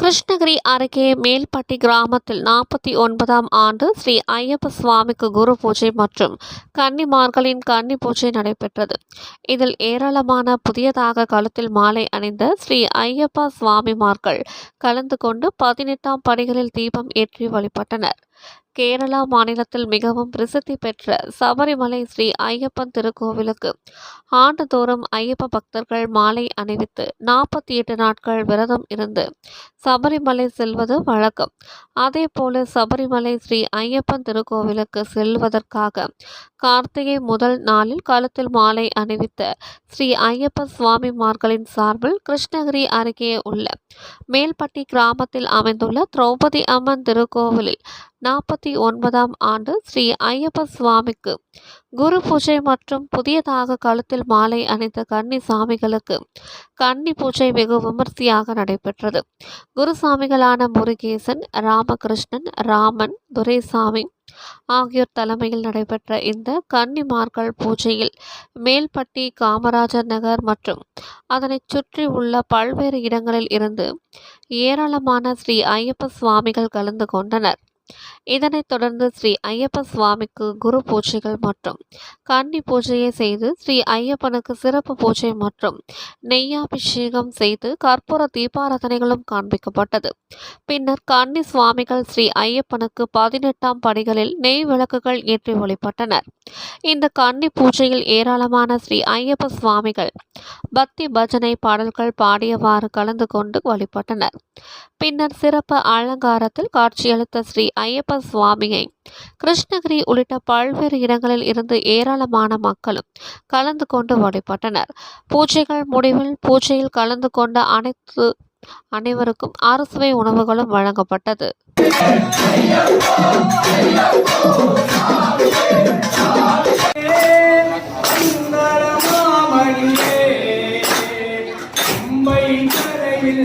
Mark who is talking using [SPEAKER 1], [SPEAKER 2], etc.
[SPEAKER 1] கிருஷ்ணகிரி அருகே மேல்பட்டி கிராமத்தில் நாற்பத்தி ஒன்பதாம் ஆண்டு ஸ்ரீ ஐயப்ப சுவாமிக்கு குரு பூஜை மற்றும் கன்னிமார்களின் கன்னி பூஜை நடைபெற்றது. இதில் ஏராளமான புதியதாக கழுத்தில் மாலை அணிந்த ஸ்ரீ ஐயப்ப சுவாமிமார்கள் கலந்து கொண்டு பதினெட்டாம் படிகளில் தீபம் ஏற்றி வழிபட்டனர். கேரளா மாநிலத்தில் மிகவும் பிரசித்தி பெற்ற சபரிமலை ஸ்ரீ ஐயப்பன் திருக்கோவிலுக்கு ஆண்டுதோறும் ஐயப்ப பக்தர்கள் மாலை அணிவித்து நாற்பத்தி எட்டு நாட்கள் விரதம் இருந்து சபரிமலை செல்வது வழக்கம். அதே போல சபரிமலை ஸ்ரீ ஐயப்பன் திருக்கோவிலுக்கு செல்வதற்காக கார்த்திகை முதல் நாளில் கழுத்தில் மாலை அணிவித்த ஸ்ரீ ஐயப்ப சுவாமிமார்களின் சார்பில் கிருஷ்ணகிரி அருகே உள்ள மேல்பட்டி கிராமத்தில் அமைந்துள்ள திரௌபதி அம்மன் திருக்கோவிலில் நாற்பத்தி ஒன்பதாம் ஆண்டு ஸ்ரீ ஐயப்ப சுவாமிக்கு. குரு பூஜை மற்றும் புதியதாக கழுத்தில் மாலை அணிந்த கன்னி சாமிகளுக்கு கன்னி பூஜை வெகு விமர்சையாக நடைபெற்றது. குருசாமிகளான முருகேசன் ராமகிருஷ்ணன் ராமன் துரைசாமி ஆகியோர் தலைமையில் நடைபெற்ற இந்த கன்னிமார்கள் பூஜையில் மேல்பட்டி காமராஜர் நகர் மற்றும் அதனைச் சுற்றி உள்ள பல்வேறு இடங்களில் இருந்து ஏராளமான ஸ்ரீ ஐயப்ப சுவாமிகள் கலந்து கொண்டனர். இதனைத் தொடர்ந்து ஸ்ரீ ஐயப்ப சுவாமிக்கு குரு பூஜைகள் மற்றும் கன்னி பூஜையை செய்து ஸ்ரீ ஐயப்பனுக்கு சிறப்பு பூஜை மற்றும் நெய்யாபிஷேகம் செய்து கற்பூர தீபாராதனைகளும் காண்பிக்கப்பட்டது. பின்னர் கன்னி சுவாமிகள் ஸ்ரீ ஐயப்பனுக்கு பதினெட்டாம் படிகளில் நெய் விளக்குகள் ஏற்றி வழிபட்டனர். இந்த கன்னி பூஜையில் ஏராளமான ஸ்ரீ ஐயப்ப சுவாமிகள் பக்தி பஜனை பாடல்கள் பாடியவாறு கலந்து கொண்டு வழிபட்டனர். பின்னர் சிறப்பு அலங்காரத்தில் காட்சியளித்த ஸ்ரீ ஐயப்ப சுவாமியை கிருஷ்ணகிரி உள்ளிட்ட பல்வேறு இடங்களில் இருந்து ஏராளமான மக்களும் கலந்து கொண்டு வழிபட்டனர். பூஜைகள் முடிவில் பூஜையில் கலந்து கொண்ட அனைத்து அனைவருக்கும் அறுசுவை உணவுகளும் வழங்கப்பட்டது.
[SPEAKER 2] மும்பை கரையில்